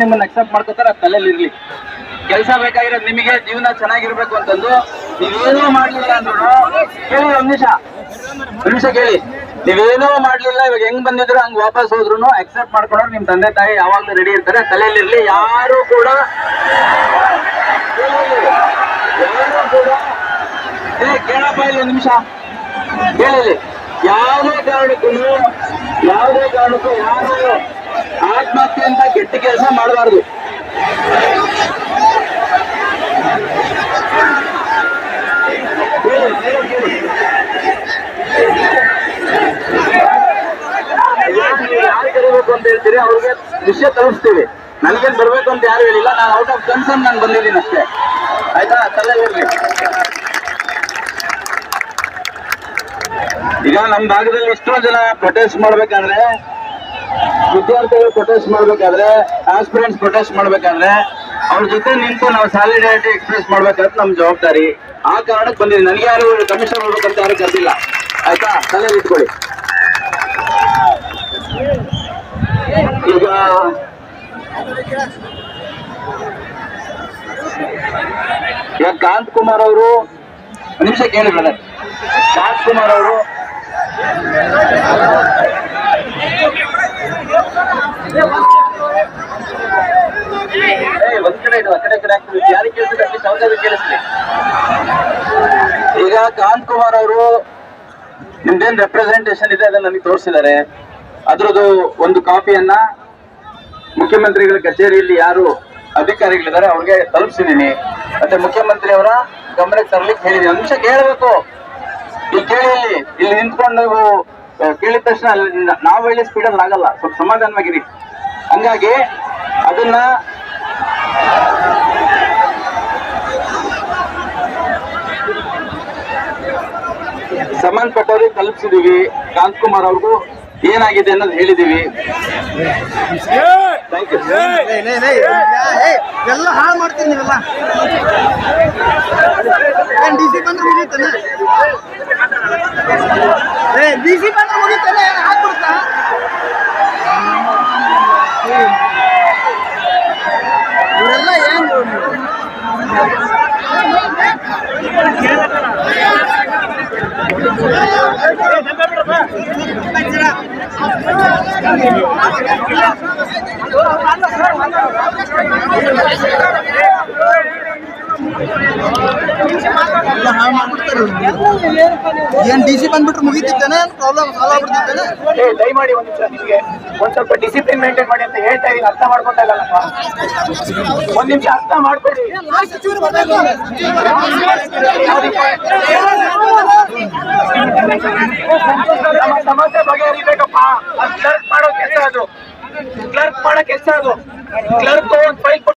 ನಿಮ್ಮನ್ನ ಅಕ್ಸೆಪ್ಟ್ ಮಾಡ್ಕೋತಾರ ತಲೆಯಲ್ಲಿ ಇರ್ಲಿ. ಕೆಲಸ ಬೇಕಾಗಿರೋದು ನಿಮಗೆ, ಜೀವನ ಚೆನ್ನಾಗಿರ್ಬೇಕು ಅಂತಂದು ನೀವೇನೂ ಮಾಡ್ಲಿಲ್ಲ ಅಂದ್ರು ಕೇಳಿ ಒಂದ್ ನಿಮಿಷ. ನಿಮಿಷ ಕೇಳಿ. ನೀವೇನೂ ಮಾಡ್ಲಿಲ್ಲ, ಇವಾಗ ಹೆಂಗ್ ಬಂದಿದ್ರು, ಹಂಗ್ ವಾಪಸ್ ಹೋದ್ರು ಅಕ್ಸೆಪ್ಟ್ ಮಾಡ್ಕೊಂಡ್ರು ನಿಮ್ ತಂದೆ ತಾಯಿ ಯಾವಾಗ್ಲೂ ರೆಡಿ ಇರ್ತಾರೆ ತಲೆಯಲ್ಲಿ ಇರ್ಲಿ. ಯಾರು ಕೂಡ ಯಾರು ಕೂಡ ಕೇಳಪ್ಪ, ಇಲ್ಲ ಒಂದ್ ನಿಮಿಷ. ಕೇಳಿ ಯಾವುದೇ ಕಾರಣಕ್ಕೂ ಯಾವುದೇ ಕಾರಣಕ್ಕೂ ಯಾರು ಆತ್ಮಹತ್ಯೆ ಅಂತ ಕೆಟ್ಟ ಕೆಲಸ ಮಾಡಬಾರ್ದು. ಯಾರು ಕರಿಬೇಕು ಅಂತ ಹೇಳ್ತೀರಿ, ಅವ್ರಿಗೆ ವಿಷಯ ತಲುಪಿಸ್ತೀವಿ. ನನಗೇನ್ ಬರ್ಬೇಕು ಅಂತ ಯಾರು ಹೇಳಿಲ್ಲ, ನಾನು ಔಟ್ ಆಫ್ ಕನ್ಸರ್ನ್ ನಾನು ಬಂದಿದ್ದೀನಿ ಅಷ್ಟೇ. ಆಯ್ತಾ? ತಲೆ ಹೋಗ್ಲಿ. ಈಗ ನಮ್ಮ ಭಾಗದಲ್ಲಿ ಎಷ್ಟೋ ಜನ ಪ್ರೊಟೆಸ್ಟ್ ಮಾಡ್ಬೇಕಾದ್ರೆ ವಿದ್ಯಾರ್ಥಿಗಳು ಪ್ರೊಟೆಸ್ಟ್ ಮಾಡ್ಬೇಕಾದ್ರೆ ಆಸ್ಪಿರೆಂಟ್ಸ್ ಪ್ರೊಟೆಸ್ಟ್ ಮಾಡ್ಬೇಕಾದ್ರೆ, ಅವ್ರ ಜೊತೆ ನಿಂತು ನಾವು ಸಾಲಿಡಾರಿಟಿ ಎಕ್ಸ್ಪ್ರೆಸ್ ಮಾಡ್ಬೇಕಾದ್ರೆ ನಮ್ ಜವಾಬ್ದಾರಿ. ಆ ಕಾರಣಕ್ಕೆ ಬಂದಿದೆ ನನಗೆ ಯಾರು ಕಮಿಷನ್ ಹೋಗ್ಬೇಕಂತ ಯಾರು ಕರೆದಿಲ್ಲ. ಆಯ್ತಾ? ತಲೆ ಇಟ್ಕೊಳ್ಳಿ. ಈಗ ಈಗ ಕಾಂತ್ ಕುಮಾರ್ ಅವರು ನಿಮಿಷ ಕೇಳಿ ಬ್ರದರ್ ಕಾಂತ್ ಕುಮಾರ್ ಅವರು ಏ, ಒಂದ್ ಕಡೆ ಇಡು, ಆ ಕಡೆ ಈ ಕಡೆ ಹಾಕ್ಬಿಡು. ಯಾರಿಗೆ ಕೇಳಿಸಿದ್ರೆ ಅಟ್ಲೀಸ್ಟ್ ಅವ್ರಿಗಾದ್ರೂ ಕೇಳಿಸ್ಲಿ ಈಗ ಕಾಂತ್ ಕುಮಾರ್ ಅವರು ನಿಮ್ದೇನ್ ರೆಪ್ರೆಸೆಂಟೇಷನ್ ಇದೆ ಅದನ್ನ ನನಗೆ ತೋರಿಸಿದ್ದಾರೆ ಅದ್ರದ್ದು ಒಂದು ಕಾಪಿಯನ್ನ ಮುಖ್ಯಮಂತ್ರಿಗಳ ಕಚೇರಿಯಲ್ಲಿ ಯಾರು ಅಧಿಕಾರಿಗಳಿದ್ದಾರೆ ಅವ್ರಿಗೆ ತಲುಪಿಸಿದೀನಿ. ಮತ್ತೆ ಮುಖ್ಯಮಂತ್ರಿ ಅವರ ಗಮನಕ್ಕೆ ತರಲಿಕ್ಕೆ ಹೇಳಿದೆ ಅಂಶ ಕೇಳಬೇಕು. ಈ ಕೇಳಿ ಇಲ್ಲಿ ನಿಂತ್ಕೊಂಡು ನೀವು ಕೇಳಿದ ತಕ್ಷಣ ನಾವು ಹೇಳಿ ಸ್ಪೀಡಲ್ಲಿ ಆಗಲ್ಲ. ಸ್ವಲ್ಪ ಸಮಾಧಾನವಾಗಿರಿ. ಹಂಗಾಗಿ ಅದನ್ನ ಸಂಬಂಧಪಟ್ಟವ್ರಿಗೆ ತಲುಪಿಸಿದೀವಿ. ಕಾಂತ್ ಕುಮಾರ್ ಅವ್ರಿಗೂ ಏನಾಗಿದೆ ಅನ್ನೋದು ಹೇಳಿದೀವಿ. ಎಲ್ಲ ಹಾಳು ಮಾಡ್ತೀನಿ ಡಿ ಇವರೆಲ್ಲ ಏನ್ ಎಲ್ಲ ಹಾಳು ಮಾಡ್ಬಿಡ್ತಾರೆ ಇವ್ರು. ಏನ್ ಡಿ ಸಿ ಬಂದ್ಬಿಟ್ರೆ ಮುಗಿತಿದ್ದೇನೆ ಪ್ರಾಬ್ಲಮ್ ಸಾಲ್ವ್ ಆಗ್ಬಿಡ್ತಿದ್ದೇನೆ ದಯಮಾಡಿ ಒಂದ್ ನಿಮಿಷ ನಿಮಗೆ ಒಂದ್ ಸ್ವಲ್ಪ ಡಿಸಿಪ್ಲಿನ್ ಮೇಂಟೈನ್ ಮಾಡಿ ಅಂತ ಹೇಳ್ತಾ ಇದೀನಿ ಅರ್ಥ ಮಾಡ್ಕೊಂಡಲ್ಲಪ್ಪ ಒಂದ್ ನಿಮಿಷ ಅರ್ಥ ಮಾಡ್ಕೊಡಿ ನಮ್ಮ ಸಮಸ್ಯೆ ಬಗೆಹರಿಬೇಕಪ್ಪ ಕ್ಲರ್ಕ್ ಮಾಡೋ ಕೆಲಸ ಅದು ಕ್ಲರ್ಕ್ ಮಾಡೋ ಕೆಲಸ ಅದು ಕ್ಲರ್ಕ್ ಒಂದ್ ಫೈಲ್